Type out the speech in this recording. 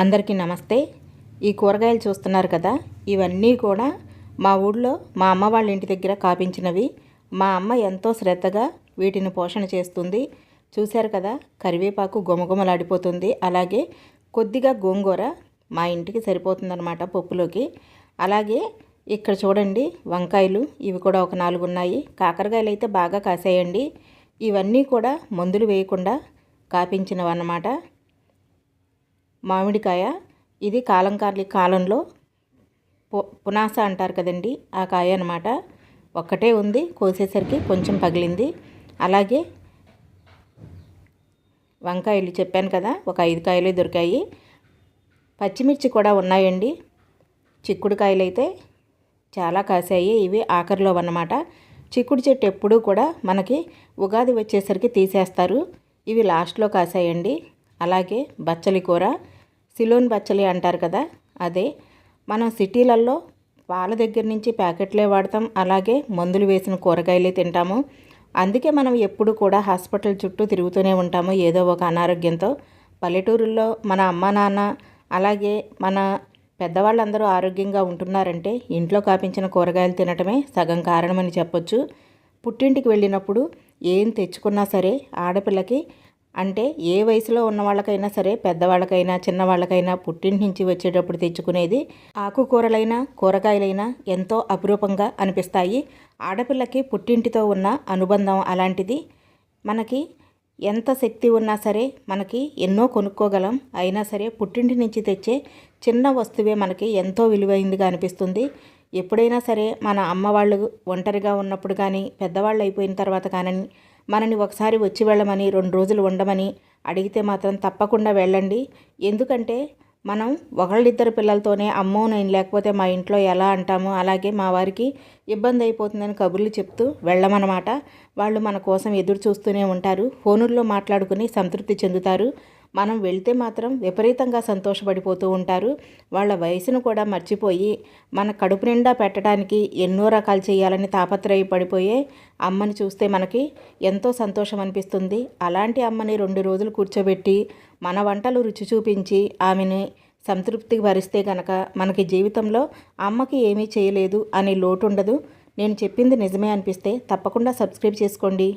అందరికీ నమస్తే. ఈ కూరగాయలు చూస్తున్నారు కదా ఇవన్నీ కూడా మా ఊళ్ళో మా అమ్మ వాళ్ళ ఇంటి దగ్గర కాపించినవి. మా అమ్మ ఎంతో శ్రద్ధగా వీటిని పోషణ చేస్తుంది. చూశారు కదా కరివేపాకు గుమగుమలాడిపోతుంది అలాగే కొద్దిగా గోంగూర మా ఇంటికి సరిపోతుందన్నమాట పప్పులోకి. అలాగే ఇక్కడ చూడండి వంకాయలు ఇవి కూడా ఒక నాలుగు ఉన్నాయి. కాకరకాయలు అయితే బాగా కాసాయండి. ఇవన్నీ కూడా మందులు వేయకుండా కాపించినవి అన్నమాట మామిడికాయ. ఇది కాలంకాలి కాలంలో పు- పునాస అంటారు కదండి ఆ కాయ అనమాట ఒక్కటే ఉంది కోసేసరికి కొంచెం పగిలింది. అలాగే వంకాయలు చెప్పాను కదా ఒక ఐదు కాయలు దొరికాయి. పచ్చిమిర్చి కూడా ఉన్నాయండి. చిక్కుడుకాయలు అయితే చాలా కాసాయి ఇవి ఆఖరిలో అన్నమాట. చిక్కుడు చెట్టు ఎప్పుడూ కూడా మనకి ఉగాది వచ్చేసరికి తీసేస్తారు. ఇవి లాస్ట్లో కాసాయండి. అలాగే బచ్చలి కూర సిలోన్ బచ్చలి అంటారు కదా అదే. మనం సిటీలలో పాల దగ్గర నుంచి ప్యాకెట్లే వాడతాం అలాగే మందులు వేసిన కూరగాయలే తింటాము. అందుకే మనం ఎప్పుడు కూడా హాస్పిటల్ చుట్టూ తిరుగుతూనే ఉంటాము ఏదో ఒక అనారోగ్యంతో. పల్లెటూరుల్లో మన అమ్మ నాన్న అలాగే మన పెద్దవాళ్ళందరూ ఆరోగ్యంగా ఉంటున్నారంటే ఇంట్లో కాపించిన కూరగాయలు తినటమే సగం కారణమని చెప్పొచ్చు. పుట్టింటికి వెళ్ళినప్పుడు ఏం తెచ్చుకున్నా సరే ఆడపిల్లకి అంటే ఏ వయసులో ఉన్న వాళ్ళకైనా సరే పెద్దవాళ్ళకైనా చిన్నవాళ్ళకైనా పుట్టింటి నుంచి వచ్చేటప్పుడు తెచ్చుకునేది ఆకుకూరలైనా కూరగాయలైనా ఎంతో అపురూపంగా అనిపిస్తాయి. ఆడపిల్లకి పుట్టింటితో ఉన్న అనుబంధం అలాంటిది. మనకి ఎంత శక్తి ఉన్నా సరే మనకి ఎన్నో కొనుక్కోగలం. అయినా సరే పుట్టింటి నుంచి తెచ్చే చిన్న వస్తువే మనకి ఎంతో విలువైందిగా అనిపిస్తుంది. ఎప్పుడైనా సరే మన అమ్మ వాళ్ళు ఒంటరిగా ఉన్నప్పుడు కానీ పెద్దవాళ్ళు అయిపోయిన తర్వాత కానీ మనని ఒకసారి వచ్చి వెళ్ళమని రెండు రోజులు ఉండమని అడిగితే మాత్రం తప్పకుండా వెళ్ళండి. ఎందుకంటే మనం ఒకళ్ళిద్దరు పిల్లలతోనే అమ్మో నేను లేకపోతే మా ఇంట్లో ఎలా అంటాము అలాగే మా వారికి ఇబ్బంది అయిపోతుందని కబుర్లు చెప్తూ వెళ్ళమన్నమాట. వాళ్ళు మన కోసం ఎదురు చూస్తూనే ఉంటారు. ఫోనుల్లో మాట్లాడుకుని సంతృప్తి చెందుతారు. మనం వెళ్తే మాత్రం విపరీతంగా సంతోషపడిపోతూ ఉంటారు. వాళ్ళ వయసును కూడా మర్చిపోయి మన కడుపు నిండా పెట్టడానికి ఎన్నో రకాలు చేయాలని తాపత్రయపడిపోయే అమ్మని చూస్తే మనకి ఎంతో సంతోషం అనిపిస్తుంది. అలాంటి అమ్మని రెండు రోజులు కూర్చోబెట్టి మన వంటలు రుచి చూపించి ఆమెని సంతృప్తి భరిస్తే గనక మనకి జీవితంలో అమ్మకి ఏమీ చేయలేదు అనే లోటు ఉండదు. నేను చెప్పింది నిజమే అనిపిస్తే తప్పకుండా సబ్స్క్రైబ్ చేసుకోండి.